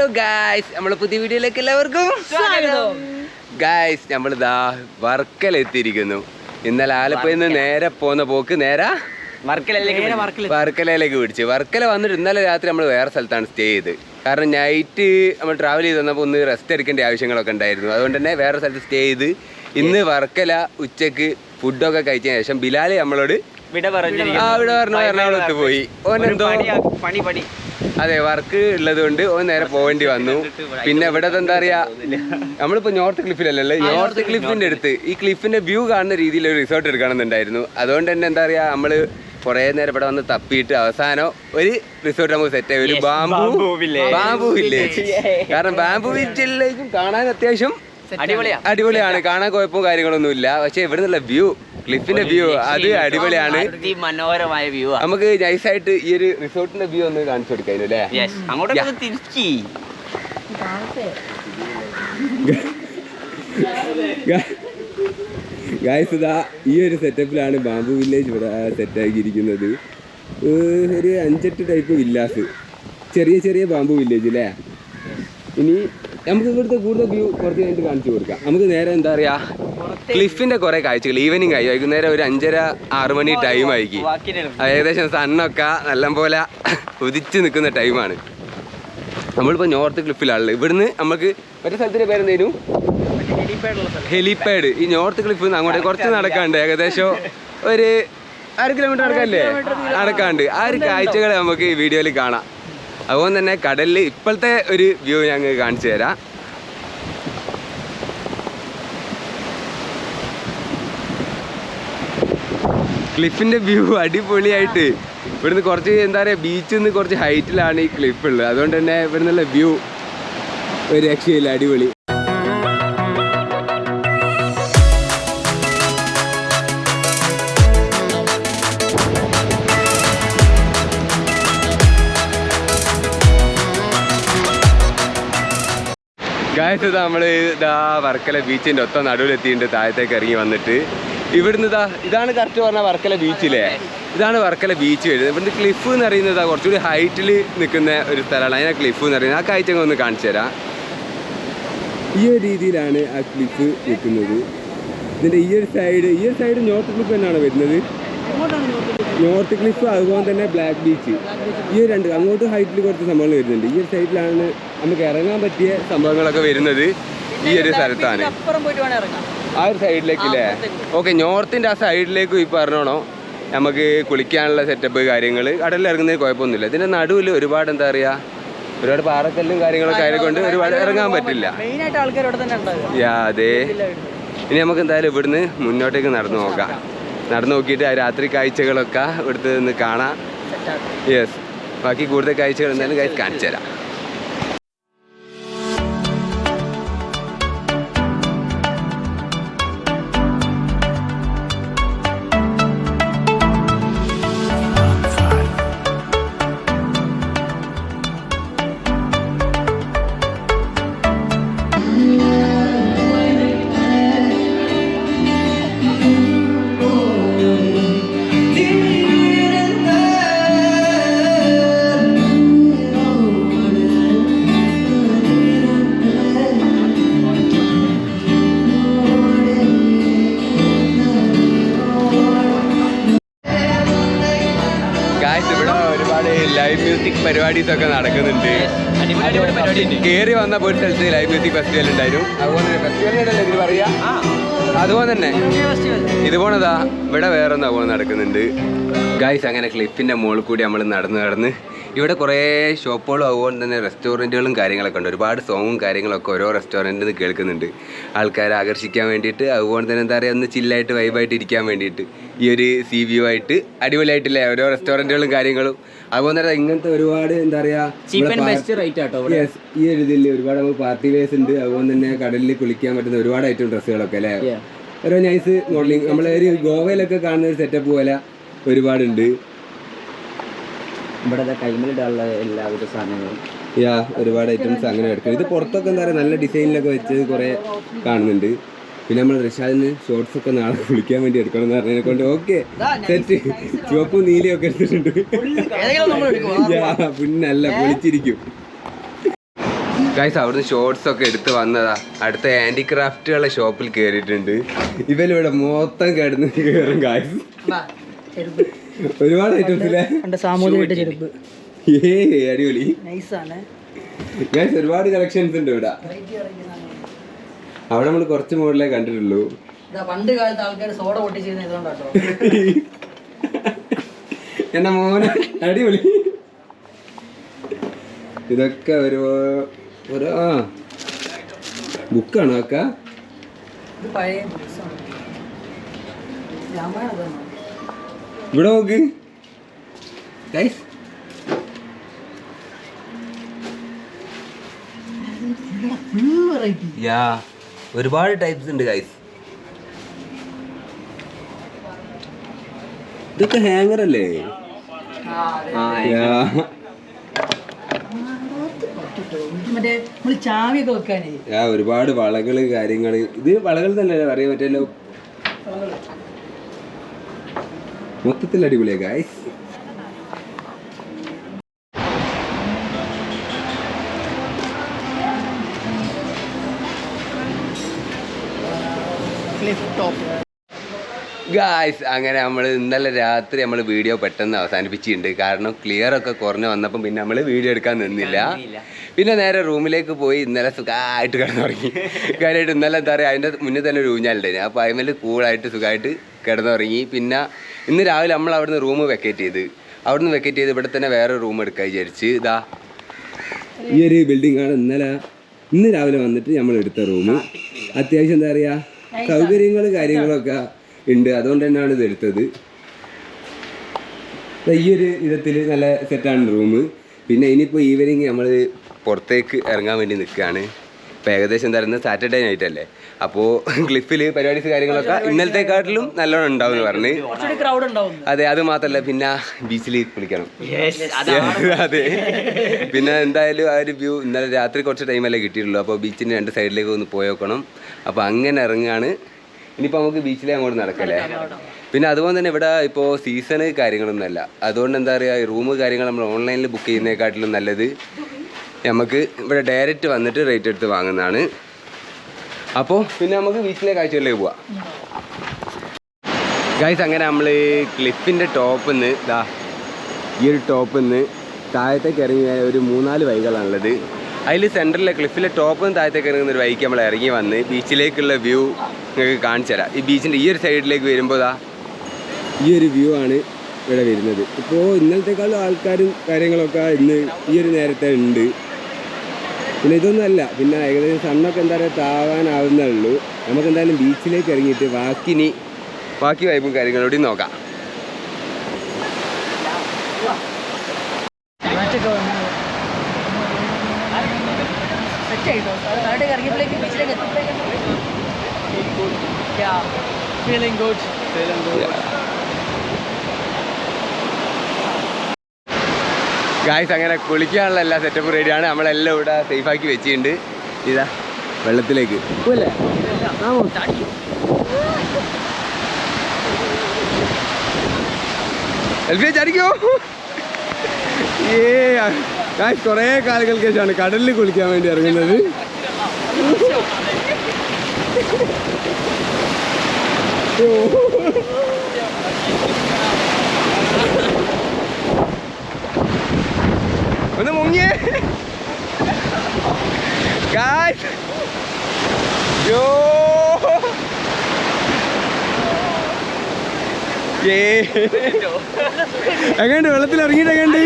Hello guys നമ്മളെ പുതിയ വീഡിയോയിലേക്ക് എല്ലാവർക്കും സ്വാഗതം. ഗായ്സ് നമ്മൾ വർക്കല എത്തിയിരിക്കുന്നു ഇന്നലെ ആലപ്പുഴ നിന്ന് നേരെ പോന്ന പോക്ക് നേരെ? നേരെ വർക്കലയിലേക്ക് പിടിച്ചു. വർക്കല വന്നിട്ട് ഇന്നലെ രാത്രി നമ്മൾ വേറെ സ്ഥലത്താണ് സ്റ്റേ ചെയ്ത്. കാരണം നൈറ്റ് നമ്മൾ ട്രാവൽ ചെയ്ത് വന്നപ്പോൾ ഒന്ന് റെസ്റ്റ് എടുക്കേണ്ട ആവശ്യങ്ങളൊക്കെ ഉണ്ടായിരുന്നു. അതുകൊണ്ട് തന്നെ വേറെ സ്ഥലത്ത് സ്റ്റേ ചെയ്ത് ഇന്ന് വർക്കല ഉച്ചയ്ക്ക് ഫുഡൊക്കെ കഴിച്ച ശേഷം ബിലാൽ നമ്മളോട് ആ വിട പറഞ്ഞു. എറണാകുളത്ത് പോയി. പണിയാ- പണി പണി. അതെ വർക്ക് ഉള്ളത് കൊണ്ട് ഓൻ നേരെ പോവേണ്ടി വന്നു. പിന്നെ ഇവിടെ എന്താ പറയാ നമ്മളിപ്പോ നോർത്ത് ക്ലിഫിലല്ലേ നോർത്ത് ക്ലിഫിന്റെ അടുത്ത്. ഈ ക്ലിഫിന്റെ വ്യൂ കാണുന്ന രീതിയിൽ ഒരു റിസോർട്ട് എടുക്കണമെന്നുണ്ടായിരുന്നു. അതുകൊണ്ട് തന്നെ എന്താ പറയാ നമ്മൾ കുറെ നേരം ഇവിടെ വന്ന് തപ്പിയിട്ട് അവസാനം ഒരു റിസോർട്ട് നമുക്ക് സെറ്റ് ആയി. ഒരു ബാംബു. ബാംബു വില്ലേജ് കാരണം ബാംബു വില്ലേജും കാണാൻ അത്യാവശ്യം അടിപൊളിയാ അടിപൊളിയാണ്. കാണാൻ കുഴപ്പവും കാര്യങ്ങളൊന്നും ഇല്ല പക്ഷെ ഇവിടെ നിന്നുള്ള വ്യൂ ക്ലിഫിന്റെ വ്യൂ അത് അടിപൊളിയാണ്. മനോഹരമായ വ്യൂ നമുക്ക് നൈസായിട്ട് ഈ ഒരു റിസോർട്ടിന്റെ വ്യൂ ഒന്ന് കാണിച്ചു കൊടുക്കായിരുന്നു അല്ലേ? യെസ് തിരിച്ചി. തിരിക്കി ഗായ്സ് ഇതാ ഈ ഒരു സെറ്റപ്പിലാണ് ബാംബു വില്ലേജ് ഇവിടെ സെറ്റ് ആക്കിയിരിക്കുന്നത്. ഏഹ് ഒരു അഞ്ചെട്ട് ടൈപ്പ് വില്ലാസ്. ചെറിയ ചെറിയ ബാംബു വില്ലേജ് അല്ലേ? ഇനി നമുക്ക് ഇവിടുത്തെ കൂടുതൽ വ്യൂ കുറച്ച് കഴിഞ്ഞിട്ട് കാണിച്ചു കൊടുക്കാം. നമുക്ക് നേരെ എന്താ പറയാ ക്ലിഫിന്റെ കുറെ കാഴ്ചകൾ. ഈവനിങ് ആയി. വൈകുന്നേരം ഒരു അഞ്ചര ആറു മണി ടൈം ആയിരിക്കും. ഏകദേശം സണ്ണൊക്കെ നല്ലപോലെ ഉദിച്ച് നിൽക്കുന്ന ടൈമാണ് നമ്മളിപ്പോൾ നോർത്ത് ക്ലിഫിലാണുള്ളത് ഇവിടുന്ന് നമുക്ക് മറ്റേ സ്ഥലത്തിന്റെ പേരെന്തേലും ഹെലിപാഡ് ഈ നോർത്ത് ക്ലിഫിൽ നിന്ന് അങ്ങോട്ട് കുറച്ച് നടക്കാണ്ട് ഏകദേശം ഒരു അര കിലോമീറ്റർ നടക്കാല്ലേ? നടക്കാണ്ട്. ആ ഒരു കാഴ്ചകൾ നമുക്ക് ഈ വീഡിയോയിൽ കാണാം. അതുപോലെ തന്നെ കടലിൽ ഇപ്പോഴത്തെ ഒരു വ്യൂ ഞങ്ങൾ കാണിച്ചു തരാം. ക്ലിഫിന്റെ വ്യൂ അടിപൊളിയായിട്ട്. ഇവിടുന്ന് കുറച്ച് എന്താ പറയുക ബീച്ചിൽ നിന്ന് കുറച്ച് ഹൈറ്റിലാണ് ഈ ക്ലിഫ് ഉള്ളത്. അതുകൊണ്ട് തന്നെ ഇവിടുന്നുള്ള വ്യൂ ഒരു രക്ഷയില്ല അടിപൊളി. ഗായത്ത് നമ്മൾ ഇതാ വർക്കല ബീച്ചിന്റെ ഒത്ത നടുവിലെത്തിയിട്ടുണ്ട് താഴത്തേക്ക് ഇറങ്ങി വന്നിട്ട്. ഇവിടുന്ന് ഇതാ ഇതാണ് കറക്റ്റ് പറഞ്ഞ വർക്കല ബീച്ചില്ലേ ഇതാണ് വർക്കല ബീച്ച് വരുന്നത്. ഇവിടുന്ന് ക്ലിഫ് എന്ന് പറയുന്നത് കുറച്ചുകൂടി ഹൈറ്റിൽ നിൽക്കുന്ന ഒരു സ്ഥലമാണ്. അതിനാ ക്ലിഫ് എന്ന് പറയുന്നത്. ആ കാഴ്ച ഒന്ന് കാണിച്ചു തരാം. ഈ ഒരു രീതിയിലാണ് ആ ക്ലിഫ് നിൽക്കുന്നത്. ഇതിന്റെ ഈ ഒരു സൈഡ് ഈ ഒരു സൈഡ് നോർത്ത് ക്ലിഫ് തന്നെയാണ് വരുന്നത്. നോർത്ത് ക്ലിഫ് അതുപോലെ തന്നെ ബ്ലാക്ക് ബീച്ച് ഈ ഒരു രണ്ട് അങ്ങോട്ട് ഹൈറ്റിൽ കുറച്ച് സംഭവങ്ങൾ വരുന്നുണ്ട്. ഈ ഒരു സൈഡിലാണ് നമുക്ക് ഇറങ്ങാൻ പറ്റിയ സംഭവങ്ങളൊക്കെ വരുന്നത് ഈ ഒരു സ്ഥലത്താണ്. അപ്പുറം പോയിട്ട് വേണം ഇറങ്ങാം ആ ഒരു സൈഡിലേക്ക് അല്ലേ ഓക്കെ നോർത്തിന്റെ ആ സൈഡിലേക്ക് ഈ പറഞ്ഞോണോ? നമുക്ക് കുളിക്കാനുള്ള സെറ്റപ്പ് കാര്യങ്ങൾ കടലിൽ ഇറങ്ങുന്നതിന് കുഴപ്പമൊന്നുമില്ല. ഇതിന്റെ നടുവിൽ ഒരുപാട് എന്താ പറയുക ഒരുപാട് പാറക്കല്ലും കാര്യങ്ങളൊക്കെ ആയതുകൊണ്ട് ഒരുപാട് ഇറങ്ങാൻ പറ്റില്ല. യാ അതെ. ഇനി നമുക്ക് എന്തായാലും ഇവിടുന്ന് മുന്നോട്ടേക്ക് നടന്നു നോക്കാം. നടന്നു നോക്കിയിട്ട് ആ രാത്രി കാഴ്ചകളൊക്കെ ഇവിടുത്തെ നിന്ന് കാണാം. യെസ് ബാക്കി കൂടുതൽ കാഴ്ചകൾ എന്തായാലും കാണിച്ചു തരാം. മ്യൂസിക് പരിപാടീസ് ഒക്കെ നടക്കുന്നുണ്ട് കേറി വന്ന ഉണ്ട് കയറി വന്നപ്പോൾ ഒരു സ്ഥലത്ത് ലൈവ് മ്യൂസിക് ഫെസ്റ്റിവൽ ഉണ്ടായിരുന്നു. അതുപോലെ തന്നെ ഫെസ്റ്റിവലിനല്ലേ ഇതിന് പറയാ. അതുപോലെ തന്നെ ഇതുപോണതാ ഇവിടെ വേറെ ഒന്ന് അതുപോലെ നടക്കുന്നുണ്ട്? ഗൈസ് അങ്ങനെ ക്ലിഫിന്റെ മുകളിൽ കൂടി നമ്മൾ നടന്ന് നടന്ന് ഇവിടെ കുറേ ഷോപ്പുകളും അതുപോലെ തന്നെ റെസ്റ്റോറന്റുകളും കാര്യങ്ങളൊക്കെ ഉണ്ട്. ഒരുപാട് സോങ്ങും കാര്യങ്ങളൊക്കെ ഓരോ റെസ്റ്റോറന്റിൽ നിന്ന് കേൾക്കുന്നുണ്ട്. ആൾക്കാരെ ആകർഷിക്കാൻ വേണ്ടിയിട്ട് അതുപോലെ തന്നെ എന്താ പറയുക ഒന്ന് ചില്ലായിട്ട് വൈബായിട്ട് ഇരിക്കാൻ വേണ്ടിയിട്ട് ഈ ഒരു സി വ്യൂ ആയിട്ട് അടിപൊളിയായിട്ടില്ലേ? ഓരോ റെസ്റ്റോറന്റുകളും കാര്യങ്ങളും. അതുപോലെ തന്നെ ഇങ്ങനത്തെ ഒരുപാട് എന്താ പറയുക Yes, ഈ ഒരു ഇതിൽ ഒരുപാട് നമുക്ക് പാർട്ടി വേസ് ഉണ്ട്. അതുപോലെ തന്നെ കടലിൽ കുളിക്കാൻ പറ്റുന്ന ഒരുപാട് ഐറ്റം ഡ്രസ്സുകളൊക്കെ അല്ലേ? ഓരോ നൈസ് മോഡലിംഗ് നമ്മളെ ഒരു ഗോവയിലൊക്കെ കാണുന്ന ഒരു സെറ്റപ്പ് പോലെ ഒരുപാടുണ്ട്. ഇവിടെ കൈമിലിടാനുള്ള എല്ലാവിധ സാധനങ്ങളും. യാ ഒരുപാട് ഐറ്റംസ് അങ്ങനെ എടുക്കും. ഇത് പുറത്തൊക്കെ എന്താ പറയുക നല്ല ഡിസൈനിലൊക്കെ വെച്ച് കുറേ കാണുന്നുണ്ട്. പിന്നെ നമ്മൾ റിഷാദിന് ഷോർട്സ് ഒക്കെ നാളെ കുളിക്കാൻ വേണ്ടി എടുക്കണം എന്ന് പറഞ്ഞതിനെ കൊണ്ട് ഓക്കെ സെറ്റ് ചുവപ്പും നീലയും ഒക്കെ എടുത്തിട്ടുണ്ട്. പിന്നല്ല പൊളിച്ചിരിക്കും. ഗൈസ് അവിടുന്ന് ഷോർട്സ് ഒക്കെ എടുത്ത് വന്നതാ. അടുത്ത ഹാൻഡിക്രാഫ്റ്റുകളുടെ ഷോപ്പിൽ കയറിയിട്ടുണ്ട് ഇവരിവിടെ മൊത്തം കിടന്ന് കയറും ഗൈസ് ഒരുപാട് ഐറ്റംസ് ഇല്ലേ? പണ്ട് സാമൂതിരിയുടെ ചെരുപ്പ്. ഏ അടിപൊളി. ഗൈസ് ഒരുപാട് കളക്ഷൻസ് ഉണ്ട് ഇവിടെ. അവിടെ നമ്മൾ കുറച്ച് മോഡലേ കണ്ടിട്ടുള്ളൂ. പണ്ട് കാലത്ത് ആൾക്കാർ സോഡ പൊട്ടിച്ചിരുന്ന ഇതുകൊണ്ടാട്ടോ. എന്റെ മോനെ അടിപൊളി. ഇതൊക്കെ ഒരു ഒരു ആ ബുക്കാണോ അക്ക? ഇവിടെ നോക്ക് ഗൈസ്. യാ ഒരുപാട് ടൈപ്സ് ഉണ്ട് ഗൈസ് ഇതൊക്കെ ഹാങ്ങർ അല്ലേ ആ. യാ. പറ്റിട്ടോ. ഇത് മറ്റേ നമ്മൾ ചാവിയൊക്കെ വെക്കാനേ. യാ ഒരുപാട് വളകൾ കാര്യങ്ങൾ. ഇത് വളകൾ തന്നെ പറയാൻ പറ്റല്ലോ മൊത്തത്തിൽ അടിപൊളിയാ ഗൈസ് ക്ലിഫ് ടോപ്പ് ഗായ്സ് അങ്ങനെ നമ്മൾ ഇന്നലെ രാത്രി നമ്മൾ വീഡിയോ പെട്ടെന്ന് അവസാനിപ്പിച്ചിട്ടുണ്ട്. കാരണം ക്ലിയർ ഒക്കെ കുറഞ്ഞു വന്നപ്പം പിന്നെ നമ്മൾ വീഡിയോ എടുക്കാൻ നിന്നില്ല. പിന്നെ നേരെ റൂമിലേക്ക് പോയി ഇന്നലെ സുഖമായിട്ട് കിടന്നുറങ്ങി. കാര്യമായിട്ട് ഇന്നലെ എന്താ പറയുക അതിന്റെ മുന്നേ തന്നെ ഒരു ഊഞ്ഞാലുണ്ടായിരുന്നു അപ്പോൾ അതിൽ കൂളായിട്ട് സുഖമായിട്ട് കിടന്നുറങ്ങി. പിന്നെ ഇന്ന് രാവിലെ നമ്മൾ അവിടുന്ന് റൂം വെക്കേറ്റ് ചെയ്ത്. അവിടുന്ന് വെക്കേറ്റ് ചെയ്ത് ഇവിടെ തന്നെ വേറെ റൂം എടുക്കാൻ വിചാരിച്ച്. ഇതാ. ഈ ഒരു ബിൽഡിംഗ് ആണ് ഇന്നലെ ഇന്ന് രാവിലെ വന്നിട്ട് നമ്മൾ എടുത്ത റൂം അത്യാവശ്യം എന്താ പറയുക സൗകര്യങ്ങൾ കാര്യങ്ങളൊക്കെ ഉണ്ട്. അതുകൊണ്ട് തന്നെയാണ് ഇത് എടുത്തത്. ദാ ഈ ഒരു വിധത്തിൽ നല്ല സെറ്റാണ് റൂം പിന്നെ ഇനിയിപ്പോൾ ഈവനിങ് നമ്മൾ പുറത്തേക്ക് ഇറങ്ങാൻ വേണ്ടി നിൽക്കുകയാണ്. ഇപ്പോൾ ഏകദേശം എന്താ പറയുന്നത്? സാറ്റർഡേ നൈറ്റ് അല്ലേ? അപ്പോൾ ക്ലിഫിൽ പരിപാടീസ് കാര്യങ്ങളൊക്കെ ഇന്നലത്തെക്കാട്ടിലും നല്ലോണം ഉണ്ടാവും എന്ന് പറഞ്ഞ്. അതെ അത് മാത്രല്ല പിന്നെ ബീച്ചിൽ കുളിക്കണം. അതെ. പിന്നെ എന്തായാലും ആ ഒരു വ്യൂ ഇന്നലെ രാത്രി കുറച്ച് ടൈമല്ലേ കിട്ടിയിട്ടുള്ളൂ. അപ്പോൾ ബീച്ചിന്റെ രണ്ട് സൈഡിലേക്ക് ഒന്ന് പോയി നോക്കണം അപ്പോൾ അങ്ങനെ ഇറങ്ങുകയാണ് ഇനിയിപ്പോൾ നമുക്ക് ബീച്ചിലേ അങ്ങോട്ട് നടക്കല്ലേ? പിന്നെ അതുപോലെ തന്നെ ഇവിടെ ഇപ്പോൾ സീസണ് കാര്യങ്ങളൊന്നുമല്ല. അതുകൊണ്ട് എന്താ പറയുക റൂം കാര്യങ്ങൾ നമ്മൾ ഓൺലൈനിൽ ബുക്ക് ചെയ്യുന്നതിനെക്കാട്ടിലും നല്ലത് നമുക്ക് ഇവിടെ ഡയറക്റ്റ് വന്നിട്ട് റേറ്റ് എടുത്ത് വാങ്ങുന്നതാണ്. അപ്പോൾ പിന്നെ നമുക്ക് ബീച്ചിലെ കാഴ്ചകളിലേക്ക് പോവാം. ഗൈസ് അങ്ങനെ നമ്മൾ ക്ലിഫിന്റെ ടോപ്പിൽ നിന്ന് ഇതാ ഈ ഒരു ടോപ്പിൽ നിന്ന് താഴത്തേക്ക് ഇറങ്ങിയ ഒരു മൂന്നാൽ വഴികളാണുള്ളത്. അതിൽ സെന്ററിലെ ക്ലിഫിലെ ടോപ്പിൽ താഴത്തേക്ക് ഇറങ്ങുന്ന ഒരു വഴിക്ക് നമ്മൾ ഇറങ്ങി വന്ന് ബീച്ചിലേക്കുള്ള വ്യൂ നിങ്ങൾക്ക് കാണിച്ചു തരാം. ഈ ബീച്ചിന്റെ ഈ ഒരു സൈഡിലേക്ക് വരുമ്പോൾ ഈ ഒരു വ്യൂ ആണ് ഇവിടെ വരുന്നത്. ഇപ്പോൾ ഇന്നലത്തെക്കാളും ആൾക്കാരും കാര്യങ്ങളൊക്കെ ഇന്ന് ഈ ഒരു നേരത്തെ ഉണ്ട്. പിന്നെ ഇതൊന്നും അല്ല. പിന്നെ ഏകദേശം സണ്ണൊക്കെ എന്താ പറയുക താവാനാവുന്നേ ഉള്ളൂ നമുക്ക് എന്തായാലും ബീച്ചിലേക്ക് ഇറങ്ങിയിട്ട് ബാക്കിനി ബാക്കി വൈബും കാര്യങ്ങളോടും നോക്കാം മാറ്റൊക്കെ വന്നു സെറ്റ് ആയിട്ടോ താഴെ ഇറങ്ങിയപ്പോഴേക്ക് ബീച്ചിലേക്ക് ഫീലിംഗ് ഗുഡ് ഗായ്സ് അങ്ങനെ കുളിക്കാനുള്ള എല്ലാ സെറ്റപ്പും റെഡിയാണ് നമ്മളെല്ലാം ഇവിടെ സേഫാക്കി വെച്ചിട്ടുണ്ട്. ഇതാ വെള്ളത്തിലേക്ക്. എൽഫിയെ ചടിക്കോ? ഏ ഗായ്സ് കുറേ കാലങ്ങൾക്ക് ശേഷമാണ് കടലിൽ കുളിക്കാൻ വേണ്ടി ഇറങ്ങുന്നത്. ഒന്ന് മുങ്ങിയേ ഗായ്സ് യോ ഏ എങ്ങണ്ട് വെള്ളത്തിൽ ഇറങ്ങിയിട്ട് എങ്ങണ്ട്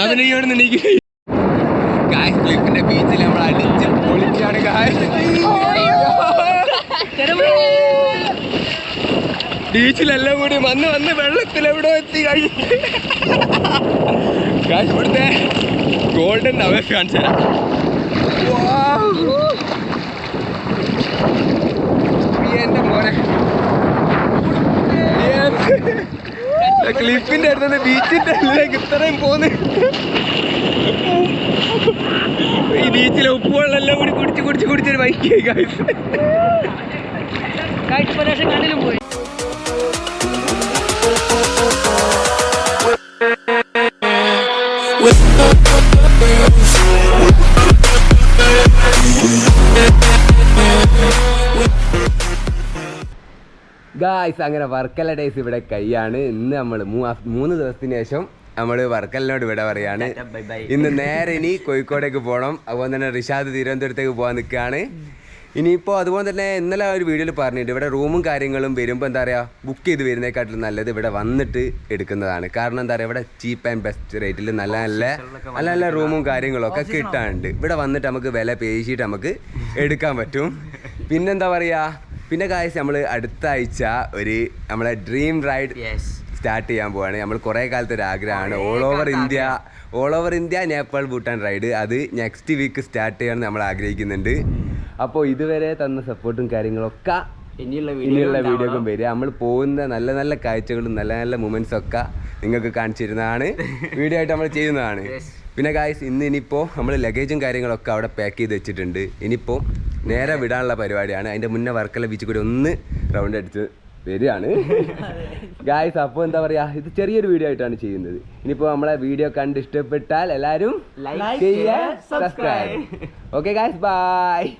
ഞാൻ പിന്നെ ഇവിടെ ക്ലിപ്പിന്റെ ബീച്ചിൽ നമ്മൾ അടിച്ച് പൊളിക്കാണ് ബീച്ചിലെല്ലാം കൂടി വന്ന് വന്ന് വെള്ളത്തിൽ എവിടെ എത്തി കഴിഞ്ഞു ഇവിടുത്തെ ഗോൾഡൻ അവേ കാണിച്ചു തരാം എന്റെ മോനെ ക്ലിഫിന്റെ അടുത്ത് ബീച്ചിന്റെ ഉള്ളിലേക്ക് ഇത്രയും പോന്ന്. ഈ ബീച്ചിലെ ഉപ്പുവെള്ളെല്ലാം കൂടി കുടിച്ച് കുടിച്ച് കുടിച്ചൊരു ബൈക്ക് കാഴ്ച പ്രദേശം കണ്ണിലും പോയി. ഗായ്സ് അങ്ങനെ വർക്കല ഡേയ്സ് ഇവിടെ കൈയാണ്. ഇന്ന് നമ്മൾ മൂന്ന് ദിവസത്തിന് ശേഷം നമ്മൾ വർക്കലിനോട് ഇവിടെ പറയാണ്. ഇന്ന് നേരെ ഇനി കോഴിക്കോടേക്ക് പോകണം അതുപോലെ തന്നെ റിഷാദ് തിരുവനന്തപുരത്തേക്ക് പോകാൻ നിൽക്കുകയാണ് ഇനിയിപ്പോൾ അതുപോലെ തന്നെ ഇന്നലെ ഒരു വീഡിയോയിൽ പറഞ്ഞിട്ട് ഇവിടെ റൂമും കാര്യങ്ങളും വരുമ്പോൾ എന്താ പറയുക ബുക്ക് ചെയ്ത് വരുന്നതിനെക്കാട്ടിലും നല്ലത് ഇവിടെ വന്നിട്ട് എടുക്കുന്നതാണ്. കാരണം എന്താ പറയുക ഇവിടെ ചീപ്പ് ആൻഡ് ബെസ്റ്റ് റേറ്റിൽ നല്ല നല്ല നല്ല നല്ല റൂമും കാര്യങ്ങളൊക്കെ കിട്ടാനുണ്ട്. ഇവിടെ വന്നിട്ട് നമുക്ക് വില പേശിയിട്ട് നമുക്ക് എടുക്കാൻ പറ്റും. പിന്നെന്താ പറയുക പിന്നെ കാശ് നമ്മൾ അടുത്ത ആഴ്ച ഒരു നമ്മളെ ഡ്രീം റൈഡ് സ്റ്റാർട്ട് ചെയ്യാൻ പോവാണ്. നമ്മൾ കുറേ കാലത്തെ ഒരു ആഗ്രഹമാണ്. All over India all over India Nepal Bhutan ride അത് നെക്സ്റ്റ് വീക്ക് സ്റ്റാർട്ട് ചെയ്യാൻ നമ്മൾ ആഗ്രഹിക്കുന്നുണ്ട്. അപ്പോൾ ഇതുവരെ തന്ന സപ്പോർട്ടും കാര്യങ്ങളൊക്കെ ഇനിയുള്ള ഇനിയുള്ള വീഡിയോ വീഡിയോക്കും വരിക. നമ്മൾ പോകുന്ന നല്ല നല്ല കാഴ്ചകളും നല്ല നല്ല മൂമെന്റ്സ് ഒക്കെ നിങ്ങൾക്ക് കാണിച്ചിരുന്നതാണ്. വീഡിയോ ആയിട്ട് നമ്മൾ ചെയ്യുന്നതാണ്. പിന്നെ ഗായ്സ് ഇന്ന് ഇനിയിപ്പോൾ നമ്മൾ ലഗേജും കാര്യങ്ങളൊക്കെ അവിടെ പാക്ക് ചെയ്ത് വെച്ചിട്ടുണ്ട്. ഇനിയിപ്പോൾ നേരെ വിടാനുള്ള പരിപാടിയാണ്. അതിന്റെ മുന്നേ വർക്കല ബീച്ചിൽ കൂടി ഒന്ന് റൗണ്ട് അടിച്ച് വരികയാണ്. ഗായ്സ് അപ്പോൾ എന്താ പറയുക ഇത് ചെറിയൊരു വീഡിയോ ആയിട്ടാണ് ചെയ്യുന്നത്. ഇനിയിപ്പോൾ നമ്മളെ വീഡിയോ കണ്ട് ഇഷ്ടപ്പെട്ടാൽ എല്ലാവരും ലൈക്ക് ചെയ്യുക സബ്സ്ക്രൈബ് ഓക്കെ ഗായ്സ് ബൈ